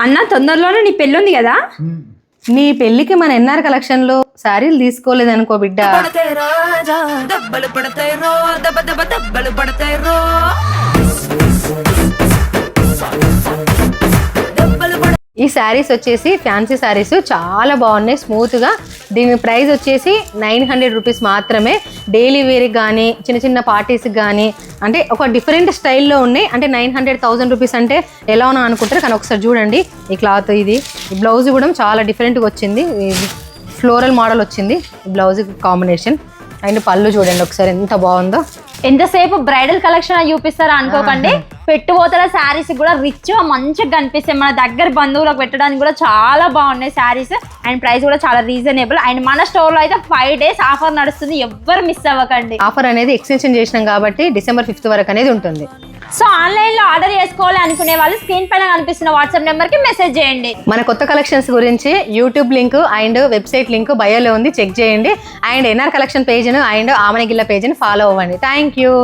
అన్న తొందరలోనే నీ పెళ్ళి ఉంది కదా నీ పెళ్ళికి మన ఎన్ఆర్ కలెక్షన్లో శారీలు తీసుకోలేదు అనుకో బిడ్డ పడతాయి రాజా దెబ్బలు పడతాయి రో దెబ్బ దెబ్బ దెబ్బలు పడతాయి రో. ఈ శారీస్ వచ్చేసి ఫ్యాన్సీ శారీస్ చాలా బాగున్నాయి స్మూత్గా. దీని ప్రైస్ వచ్చేసి నైన్ హండ్రెడ్ రూపీస్ మాత్రమే. డైలీ వేర్కి కానీ చిన్న చిన్న పార్టీస్కి కానీ అంటే ఒక డిఫరెంట్ స్టైల్లో ఉన్నాయి. అంటే నైన్ హండ్రెడ్ థౌసండ్ రూపీస్ అంటే ఎలా ఉన్నా అనుకుంటారు కానీ ఒకసారి చూడండి. ఈ క్లాత్ ఇది ఈ బ్లౌజ్ కూడా చాలా డిఫరెంట్గా వచ్చింది. ఫ్లోరల్ మోడల్ వచ్చింది ఈ బ్లౌజ్ కాంబినేషన్ అండ్ పళ్ళు చూడండి ఒకసారి ఎంత బాగుందో. ఎంతసేపు బ్రైడల్ కలెక్షన్ చూపిస్తారా అనుకోకండి. పెట్టుబోతల శారీస్ కూడా రిచ్ మంచిగా కనిపిస్తాయి. మన దగ్గర బంధువులకు పెట్టడానికి కూడా చాలా బాగున్నాయి శారీస్. అండ్ ప్రైస్ కూడా చాలా రీజనబుల్ అండ్ మన స్టోర్లో అయితే ఫైవ్ డేస్ ఆఫర్ నడుస్తుంది. ఎవ్వరు మిస్ అవ్వకండి. ఆఫర్ అనేది ఎక్స్టెన్షన్ చేసినాం కాబట్టి డిసెంబర్ ఫిఫ్త్ వరకు అనేది ఉంటుంది. సో ఆన్లైన్లో ఆర్డర్ చేసుకోవాలి అనుకునే వాళ్ళు స్క్రీన్ పైన కనిపిస్తున్న వాట్సాప్ నెంబర్కి మెసేజ్ చేయండి. మన కొత్త కలెక్షన్స్ గురించి YouTube link and website link బయోలో ఉంది. చెక్ చేయండి. అండ్ ఎన్ఆర్ కలెక్షన్ పేజ్ను అండ్ ఆమనగిల్ల పేజ్ని ఫాలో అవ్వండి. Thank you